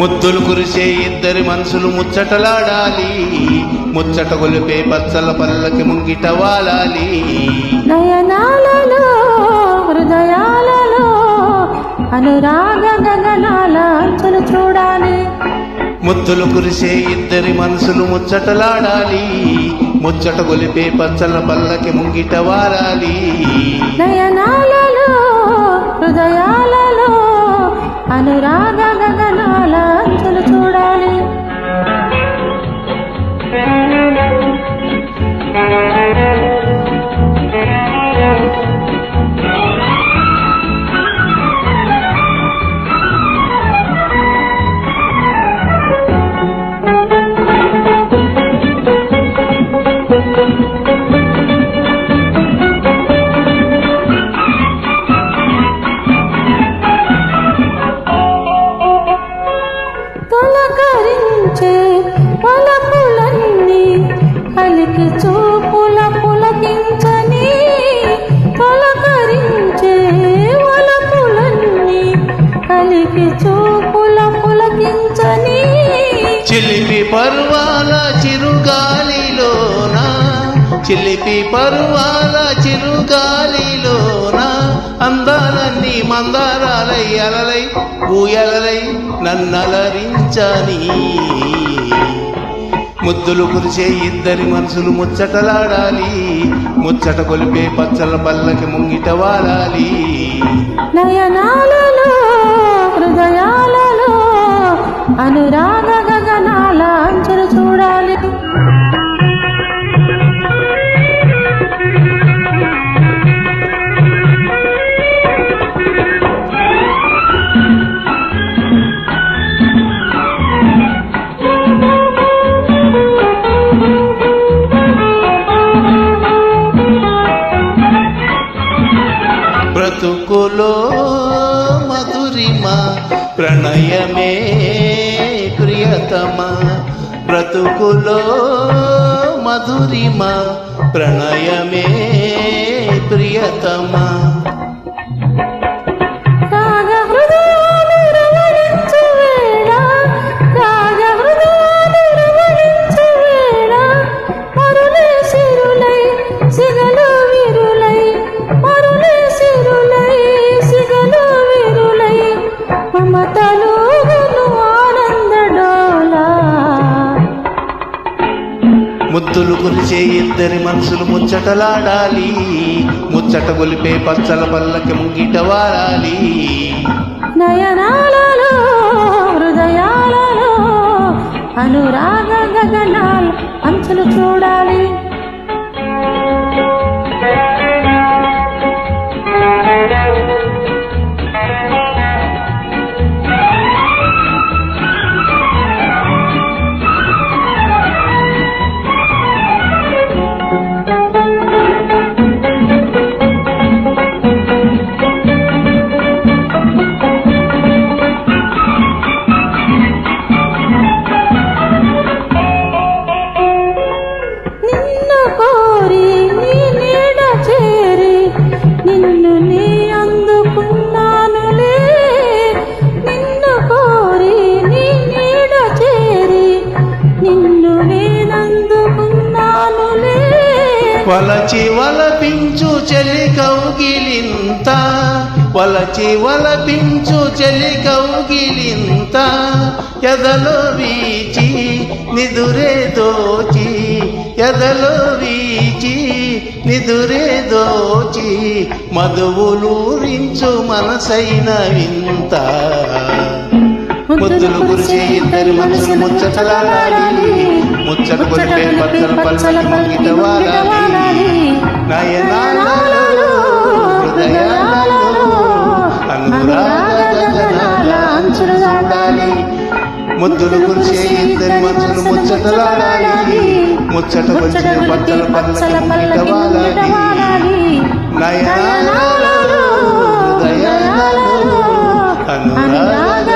ముద్దులు కురిసే ఇద్దరి మనసులు ముచ్చటలాడాలి. ముచ్చట గొలిపే పచ్చల పల్లకి ముంగిట వాలాలి. నయనాలలో హృదయాలలో అనురాగ గగనాల అంచులు చూడాలి. ముద్దులు కురిసే ఇద్దరి మనసులు ముచ్చటలాడాలి. ముచ్చట గొలిపే పచ్చల పల్లకి ముంగిట వాలాలి. నయనాలలో హృదయాలలో అనురాగ తొలకరించే పలపులన్నీ కలికి చూపుల పులకించని తొలకరించే వలపులన్నీ కలికి చూపుల పులకించని చిలిపి పర్వాల చిరుగాలి చిలిపి పర్వాల చిరుగాలిలోన అందాలన్నీ మందారాలై అలలై ఊయలలై నన్నలరించని. ముద్దులు కురిసే ఇద్దరి మనసులు ముచ్చటలాడాలి ముచ్చట కొలిపే పచ్చల పల్లకి ముంగిట వాలాలి నయనాలలో హృదయాలలో అనురా బ్రతుకులో మధురిమ ప్రణయమే ప్రియతమ. బ్రతుకులో మధురిమ ప్రణయమే ప్రియతమా. ముద్దులు కురిసే ఇద్దరి మనసులు ముచ్చటలాడాలి. ముచ్చట గొలిపే పచ్చల పల్లకి ముంగిట వారాలి. నయనాలలో హృదయాలలో అనురాగ గగనాలు అంచులు చూడాలి. వలచి వలపించు చెలి కౌగిలింత వలచి వలపించు చెలి కౌగిలింత ఎదలో వీచి నిదురే దోచి ఎదలో వీచి నిదురే దోచి మధువులూరించు మనసైన వింత. మంజులు గురిచే ఇద్దరి మనసు ముచ్చటలాడాలి. ముచ్చట కొలిపే పచ్చల పచ్చల ముగిట వాడాలి ముద్దులు గురిచే ఇద్దరి మనుషులు ముచ్చటలాడాలి. ముచ్చట కొలిచే పచ్చల పచ్చల ముగిట వాడాలి నయనాలో హృదయాలలో అనురాగ